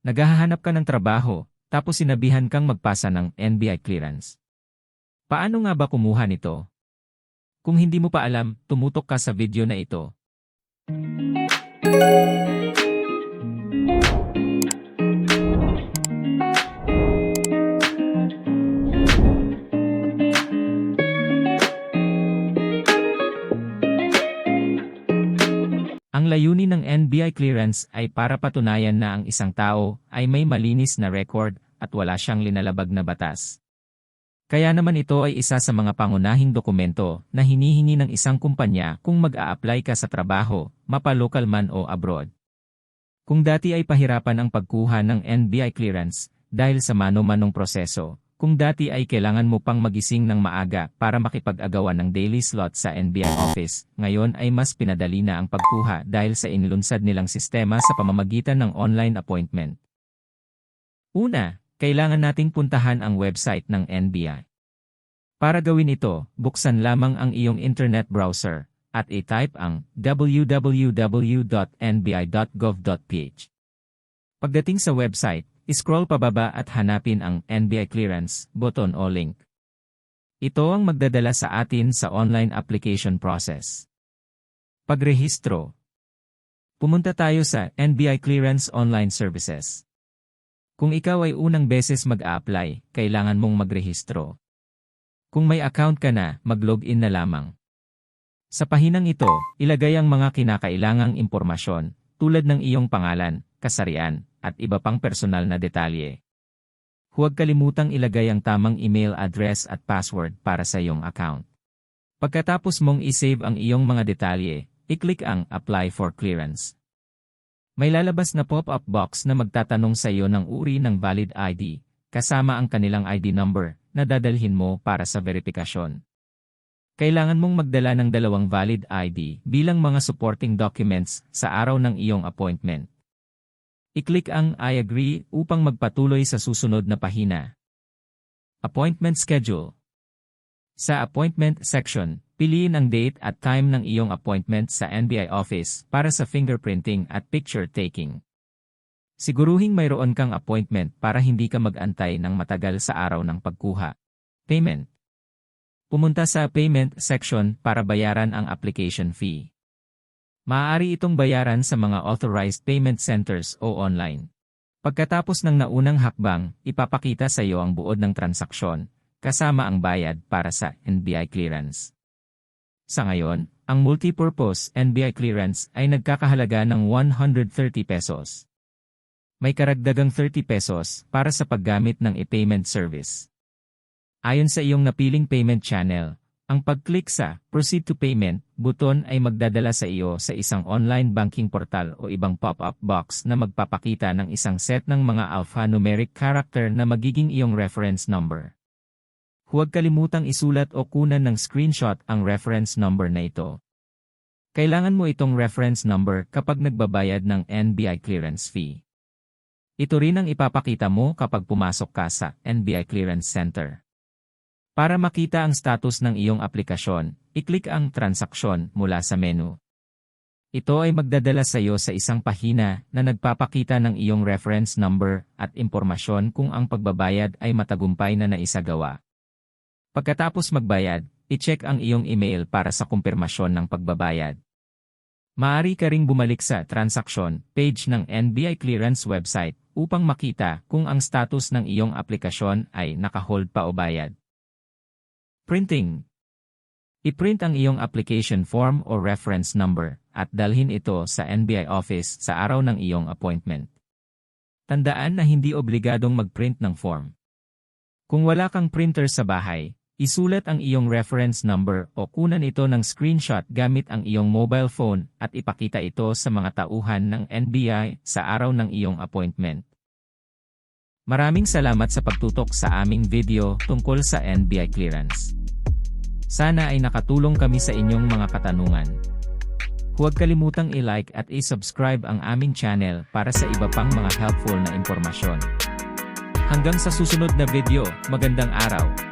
Naghahanap ka ng trabaho, tapos sinabihan kang magpasa ng NBI clearance. Paano nga ba kumuha nito? Kung hindi mo pa alam, tumutok ka sa video na ito. Ang layunin ng NBI clearance ay para patunayan na ang isang tao ay may malinis na record at wala siyang linalabag na batas. Kaya naman ito ay isa sa mga pangunahing dokumento na hinihingi ng isang kumpanya kung mag-a-apply ka sa trabaho, mapa-local man o abroad. Kung dati ay pahirapan ang pagkuha ng NBI clearance dahil sa mano-manong proseso, kung dati ay kailangan mo pang magising ng maaga para makipag-agawan ng daily slot sa NBI office, ngayon ay mas pinadali na ang pagkuha dahil sa inilunsad nilang sistema sa pamamagitan ng online appointment. Una, kailangan nating puntahan ang website ng NBI. Para gawin ito, buksan lamang ang iyong internet browser at i-type ang www.nbi.gov.ph. Pagdating sa website, scroll pababa at hanapin ang NBI Clearance button o link. Ito ang magdadala sa atin sa online application process. Pagrehistro. Pumunta tayo sa NBI Clearance Online Services. Kung ikaw ay unang beses mag-a-apply, kailangan mong magrehistro. Kung may account ka na, mag-login na lamang. Sa pahinang ito, ilagay ang mga kinakailangang impormasyon, tulad ng iyong pangalan, kasarian, at iba pang personal na detalye. Huwag kalimutang ilagay ang tamang email address at password para sa iyong account. Pagkatapos mong isave ang iyong mga detalye, i-click ang Apply for Clearance. May lalabas na pop-up box na magtatanong sa iyo ng uri ng valid ID, kasama ang kanilang ID number, na dadalhin mo para sa verifikasyon. Kailangan mong magdala ng dalawang valid ID bilang mga supporting documents sa araw ng iyong appointment. I-click ang I agree upang magpatuloy sa susunod na pahina. Appointment Schedule Sa Appointment section, piliin ang date at time ng iyong appointment sa NBI office para sa fingerprinting at picture taking. Siguruhing mayroon kang appointment para hindi ka mag-antay ng matagal sa araw ng pagkuha. Payment Pumunta sa Payment section para bayaran ang application fee. Maaari itong bayaran sa mga authorized payment centers o online. Pagkatapos ng naunang hakbang, ipapakita sa iyo ang buod ng transaksyon, kasama ang bayad para sa NBI clearance. Sa ngayon, ang multipurpose NBI clearance ay nagkakahalaga ng 130 pesos. May karagdagang 30 pesos para sa paggamit ng e-payment service. Ayon sa iyong napiling payment channel, ang pag-click sa Proceed to Payment button ay magdadala sa iyo sa isang online banking portal o ibang pop-up box na magpapakita ng isang set ng mga alphanumeric character na magiging iyong reference number. Huwag kalimutang isulat o kunan ng screenshot ang reference number na ito. Kailangan mo itong reference number kapag nagbabayad ng NBI clearance fee. Ito rin ang ipapakita mo kapag pumasok ka sa NBI Clearance Center. Para makita ang status ng iyong aplikasyon, i-click ang transaksyon mula sa menu. Ito ay magdadala sa iyo sa isang pahina na nagpapakita ng iyong reference number at impormasyon kung ang pagbabayad ay matagumpay na naisagawa. Pagkatapos magbayad, i-check ang iyong email para sa kumpirmasyon ng pagbabayad. Maaari ka ring bumalik sa transaksyon page ng NBI Clearance website upang makita kung ang status ng iyong aplikasyon ay nakahold pa o bayad. Printing I-print ang iyong application form o reference number at dalhin ito sa NBI office sa araw ng iyong appointment. Tandaan na hindi obligadong mag-print ng form. Kung wala kang printer sa bahay, isulat ang iyong reference number o kunan ito ng screenshot gamit ang iyong mobile phone at ipakita ito sa mga tauhan ng NBI sa araw ng iyong appointment. Maraming salamat sa pagtutok sa aming video tungkol sa NBI clearance. Sana ay nakatulong kami sa inyong mga katanungan. Huwag kalimutang i-like at i-subscribe ang aming channel para sa iba pang mga helpful na impormasyon. Hanggang sa susunod na video, magandang araw!